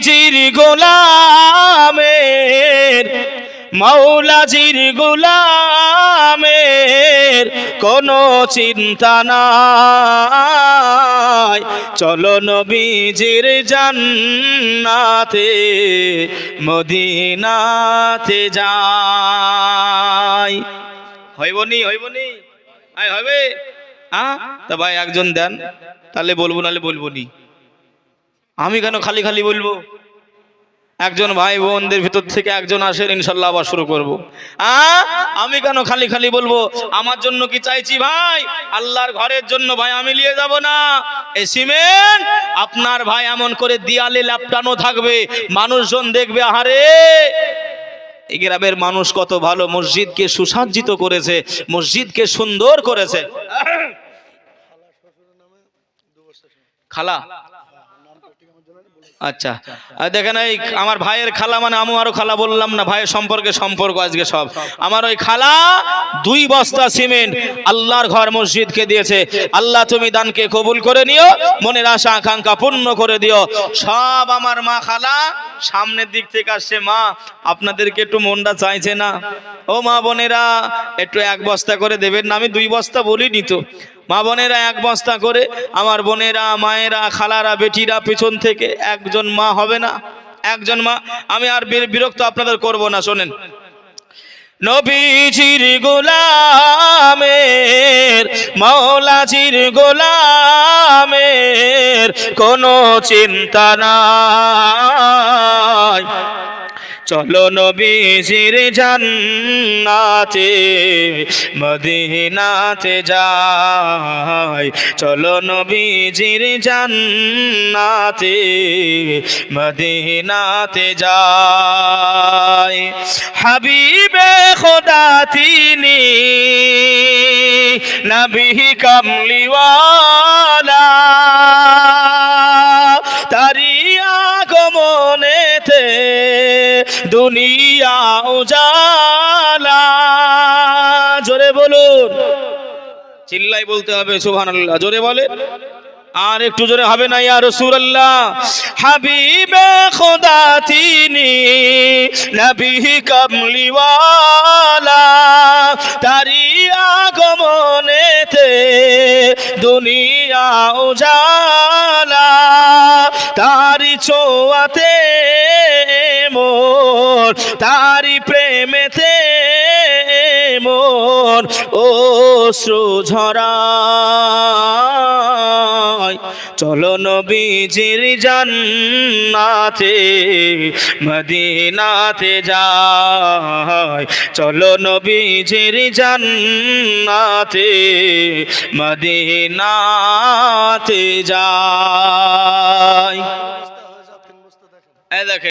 জির গোলামের মৌলাজির গোলামের কোনো চিন্তা নাই। চলো নবীজির জান্নাতে, মদিনাতে যাই। হইবনি হইবনি আয়, হবে? হ্যাঁ তা ভাই একজন দেন। তাহলে বলব, নাহলে বলব নি। আমি কেন খালি খালি বলব? একজন ভাই বোনদের ভিতর থেকে একজন আসেন, ইনশাল্লাহ আবার শুরু করব। আ আমি কেন খালি খালি বলব? আমার জন্য কি চাইছি ভাই? আল্লাহর ঘরের জন্য ভাই, আমি নিয়ে যাব না। এই সিমেন্ট? আপনার ভাই এমন করে দিয়ালে ল্যাপটানো থাকবে, মানুষজন দেখবে, আহারে! এই গ্রামের মানুষ কত ভালো, মসজিদকে সুসজ্জিত করেছে, মসজিদকে সুন্দর করেছে। খালা? আচ্ছা। আর দেখেন এই আমার ভাইয়ের খালা মানে আমি আরও খালা বললাম না ভাইয়ের সম্পর্কে সম্পর্ক আজকে সব। আমার ওই খালা দুই বস্তা সিমেন্ট আল্লাহর ঘর মসজিদকে দিয়েছে। আল্লাহ তুমি দানকে কবুল করে নিও মনের আশা আকাঙ্ক্ষা পূর্ণ করে দিও। সব আমার মা খালা সামনের দিক থেকে আসছে মা আপনাদেরকে একটু মনটা চাইছে না। ও মা বোনেরা একটু এক বস্তা করে দেবেন না আমি দুই বস্তা বলিনি তো। মা বোনেরা এক বস্তা করে, আমার বোনেরা, মায়েরা, খালারা, বেটিরা পিছন থেকে একজন মা হবে না, একজন মা, আমি আর বিরক্ত আপনাদের করব না, শোনেন। নবীজির গোলামের মৌলাজির গোলামের কোনো চিন্তা নাই। চলো নবীজির জান্নাতে, মদিনাতে যাই। চলো নবীজির জান্নাতে, মদিনাতে যাই। হাবিবে খোদা তিনি, নবী কামলিওয়ালা। তারি আগমনেতে দুনিয়া উজালা জোরে বলুন। চিল্লাই বলতে হবে, সুবহানাল্লাহ। জোরে বলে আর একটু জোরে হবে না, ইয়া রাসূলুল্লাহ। হাবিবে খোদা তিনি নবী কামলিওয়ালা তারি আগমনেতে দুনিয়া উজালা তারি ছোয়াতে মোর তারি প্রেমেতে মোর ও ঝরা চলো নবীজির জান্নাতে, মদিনাতে যায় চলো নবীজির জান্নাতে, মদিনাতে এই দেখেন